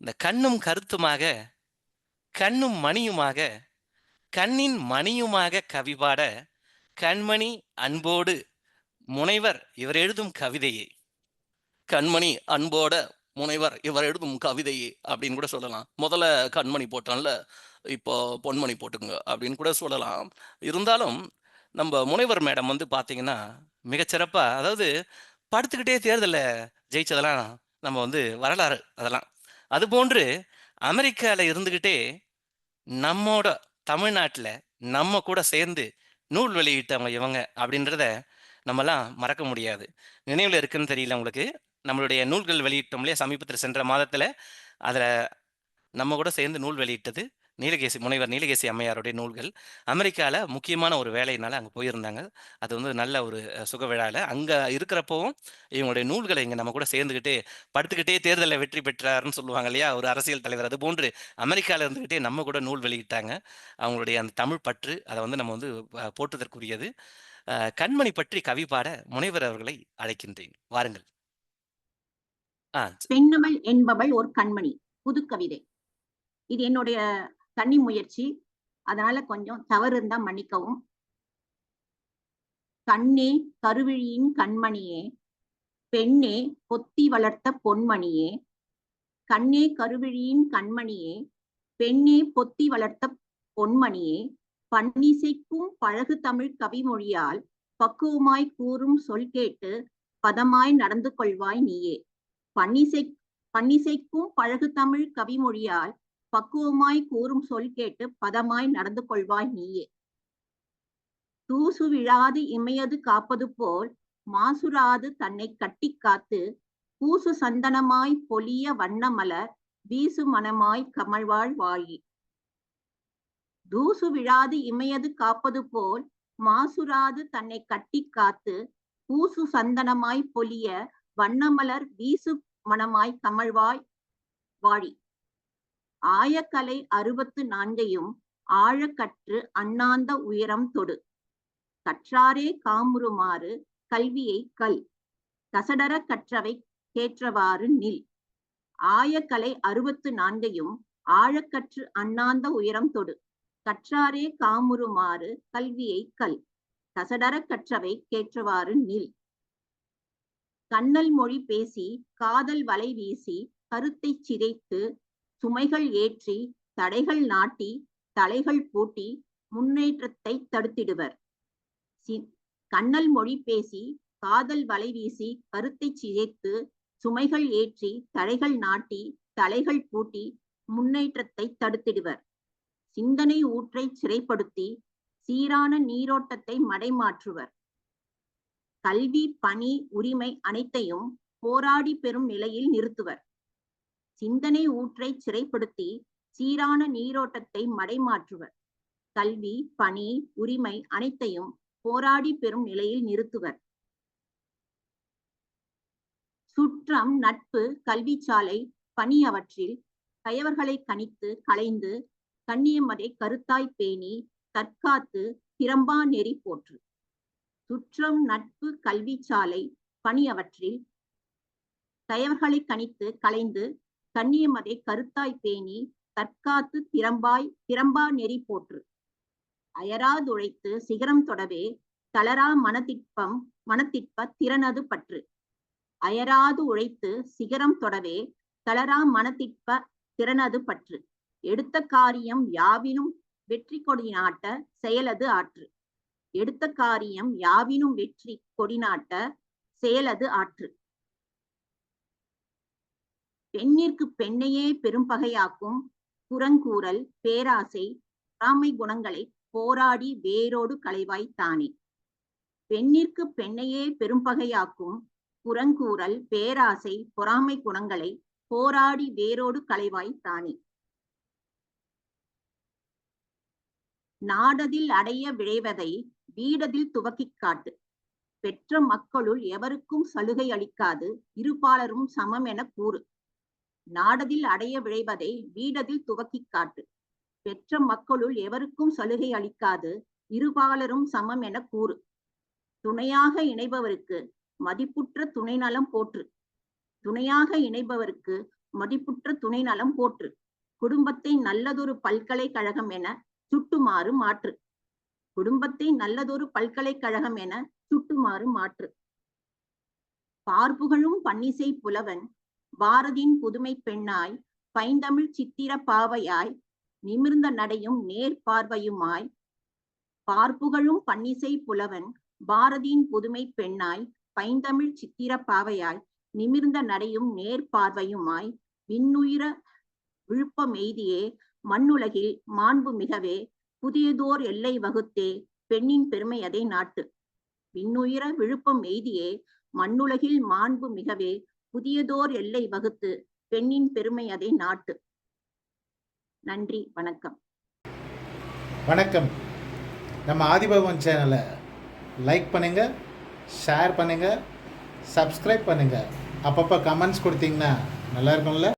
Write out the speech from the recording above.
இந்த கண்ணும் கருத்துமாக கண்ணும் மணியுமாக கண்ணின் மணியுமாக கவிபாட கண்மணி அன்போடு முனைவர் இவர் எழுதும் கவிதையே. கண்மணி அன்போட முனைவர் இவர் எழுதும் கவிதையே அப்படின்னு கூட சொல்லலாம். முதல்ல கண்மணி போட்டான்ல இப்போ பொன்மணி போட்டுங்க அப்படின்னு கூட சொல்லலாம். இருந்தாலும் நம்ம முனைவர் மேடம் வந்து பார்த்தீங்கன்னா மிகச்சிறப்பாக அதாவது படுத்துக்கிட்டே தேர்தலில் ஜெயிச்சதெல்லாம் நம்ம வந்து வரலாறு அதெல்லாம். அது போன்று அமெரிக்காவில் இருந்துக்கிட்டே நம்மோட தமிழ்நாட்டில் நம்ம கூட சேர்ந்து நூல் வெளியிட்டவங்க இவங்க அப்படின்றத நம்மலாம் மறக்க முடியாது. நினைவில் இருக்குன்னு தெரியல உங்களுக்கு. நம்மளுடைய நூல்கள் வெளியிட்டோம்லையே சமீபத்தில் சென்ற மாதத்தில் அதில் நம்ம கூட சேர்ந்து நூல் வெளியிட்டது. நீலகேசி முனைவர் நீலகேசி அம்மையாருடைய நூல்கள். அமெரிக்காவில் முக்கியமான ஒரு வேலையினால அங்கே போயிருந்தாங்க. அது வந்து நல்ல ஒரு சுக விழாவில் அங்கே இருக்கிறப்பவும் இவங்களுடைய நூல்களை இங்கே நம்ம கூட சேர்ந்துக்கிட்டே படுத்துக்கிட்டே தேர்தலில் வெற்றி பெற்றாருன்னு சொல்லுவாங்க இல்லையா? ஒரு அரசியல் தலைவர். அது போன்று அமெரிக்காவில் இருந்துக்கிட்டே நம்ம கூட நூல் வெளியிட்டாங்க. அவங்களுடைய அந்த தமிழ் பற்று அதை வந்து நம்ம வந்து போற்றுதற்குரியது. கண்மணி பற்றி கவி பாட முனைவர் அவர்களை அழைக்கின்றேன். வாருங்கள். ஆ. பெண்ணவள் என்பவள் ஒரு கண்மணி புது கவிதை இது என்னுடைய தனி முயற்சி. அதனால கொஞ்சம் தவறு இருந்தா மன்னிக்கவும். கண்ணே கருவிழியின் கண்மணியே. பெண்ணே பொத்தி வளர்த்த பொன்மணியே. கண்ணே கருவிழியின் கண்மணியே. பெண்ணே பொத்தி வளர்த்த பொன்மணியே. பன்னிசைக்கும் பழகு தமிழ் கவிமொழியால் பக்குவமாய் கூறும் சொல் கேட்டு பதமாய் நடந்து கொள்வாய் நீயே. பன்னிசை பன்னிசைக்கும் பழகு தமிழ் கவிமொழியால் பக்குவமாய் கூறும் சொல் கேட்டு பதமாய் நடந்து கொள்வாய் நீயே. தூசு விழாது இமையது காப்பது போல் மாசுராது தன்னை கட்டி காத்து பூசு சந்தனமாய் பொலிய வண்ணமலர் வீசு மனமாய் கமழ்வாள் வாழி. தூசு விழாது இமையது காப்பது போல் மாசுராது தன்னை கட்டி காத்து பூசு சந்தனமாய் பொலிய வண்ணமலர் வீசு மனமாய் கமழ்வாய் வாழி. ஆயக்கலை அறுபத்து நான்கையும் ஆழக்கற்று அண்ணாந்த உயரம் தொடு. கற்றாரே காமுறுமாறு கல்வியை கல். கசடர கற்றவை கேற்றவாறு நில். ஆயக்கலை அறுபத்து நான்கையும் ஆழக்கற்று அண்ணாந்த உயரம் தொடு. கற்றாரே காமுறுமாறு கல்வியை கல். கசடர கற்றவை கேற்றவாறு நில். கண்ணல் மொழி பேசி காதல் வலை வீசி கருத்தை சிதைத்து சுமைகள் ஏற்றி தடைகள் நாட்டி தலைகள் பூட்டி முன்னேற்றத்தை தடுத்திடுவர். சி- கண்ணல் மொழி பேசி காதல் வலை வீசி கருத்தை சிதைத்து சுமைகள் ஏற்றி தடைகள் நாட்டி தலைகள் பூட்டி முன்னேற்றத்தை தடுத்திடுவர். சிந்தனை ஊற்றை சிறைப்படுத்தி சீரான நீரோட்டத்தை மடைமாற்றுவர். கல்வி பணி உரிமை அனைத்தையும் போராடி பெறும் நிலையில் நிறுத்துவர். சிந்தனை ஊற்றை சிறைப்படுத்தி சீரான நீரோட்டத்தை மடைமாற்றுவர். கல்வி பணி உரிமை அனைத்தையும் போராடி பெறும் நிலையில் நிறுத்துவர். சுற்றம் நட்பு கல்விச்சாலை பணி அவற்றில் கயவர்களை கணித்து களைந்து கண்ணியமதை கருத்தாய் பேணி தற்காத்து திறம்பா நெறி போற்று. சுற்றம் நட்பு கல்வி சாலை பணி அவற்றில் கயவர்களை கணித்து களைந்து கண்ணியமதை கருத்தாய் பேணி தற்காத்து திறம்பாய் திறம்பா நெறி போற்று. அயராதுழைத்து சிகரம் தொடவே தளரா மனத்திற்பம் மனத்திற்ப திறனது பற்று. அயராது உழைத்து சிகரம் தொடவே தளரா மனத்திற்ப திறனது பற்று. எடுத்த காரியம் யாவினும் வெற்றி கொடி நாட்ட செயலது ஆற்று. எடுத்த காரியம் யாவினும் வெற்றி கொடி நாட்ட செயலது ஆற்று. பெண்ணிற்கு பெண்ணையே பெரும்பகையாக்கும் புறங்கூறல் பேராசை பொறாமை குணங்களை போராடி வேரோடு களைவாய் தானே. பெண்ணிற்கு பெண்ணையே பெரும்பகையாக்கும் புறங்கூறல் பேராசை பொறாமை குணங்களை போராடி வேரோடு களைவாய் தானே. நாடதில் அடைய விழைவதை வீடதில் துவக்கிக் காட்டு. பெற்ற மக்களுள் எவருக்கும் சலுகை அளிக்காது இருபாலரும் சமம் என கூறு. நாடதில் அடைய விழைவதை வீடதில் துவக்கிக் காட்டு. பெற்ற மக்களுள் எவருக்கும் சலுகை அளிக்காது இருபாலரும் சமம் என கூறு. துணையாக இணைபவருக்கு மதிப்புற்ற துணை நலம் போற்று. துணையாக இணைபவருக்கு மதிப்புற்ற துணை நலம் போற்று. குடும்பத்தை நல்லதொரு பல்கலைக்கழகம் என சுட்டுமாறு மாற்று. குடும்பத்தை நல்லதொரு பல்கலைக்கழகம் என சுட்டுமாறு மாற்று. பார்ப்புகழும் பன்னிசை புலவன் பாரதியின் புதுமை பெண்ணாய் பைந்தமிழ் சித்திர பாவையாய் நிமிர்ந்த நடையும் நேர் பார்வையுமாய் பார்ப்புகழும் பன்னிசை புலவன் பாரதியின் புதுமை பெண்ணாய் பைந்தமிழ் சித்திர பாவையாய் நிமிர்ந்த நடையும் நேர் பார்வையுமாய் விண்ணுயிர விழுப்பமெய்தியே மண்ணுலகில் மாண்பு மிகவே புதியதோர் எல்லை வகுத்தே பெண்ணின் பெருமை அதை நாட்டு. விண்ணுயிர விழுப்பம் எய்தியே மண்ணுலகில் மாண்பு மிகவே புதியதோர் எல்லை வகுத்து பெண்ணின் பெருமை அதை நாட்டு. நன்றி வணக்கம். வணக்கம். நம்ம ஆதிபகவன் சேனலை லைக் பண்ணுங்கள் ஷேர் பண்ணுங்கள் சப்ஸ்கிரைப் பண்ணுங்கள் அப்பப்போ கமெண்ட்ஸ் கொடுத்தீங்கன்னா நல்லா இருக்கும்ல?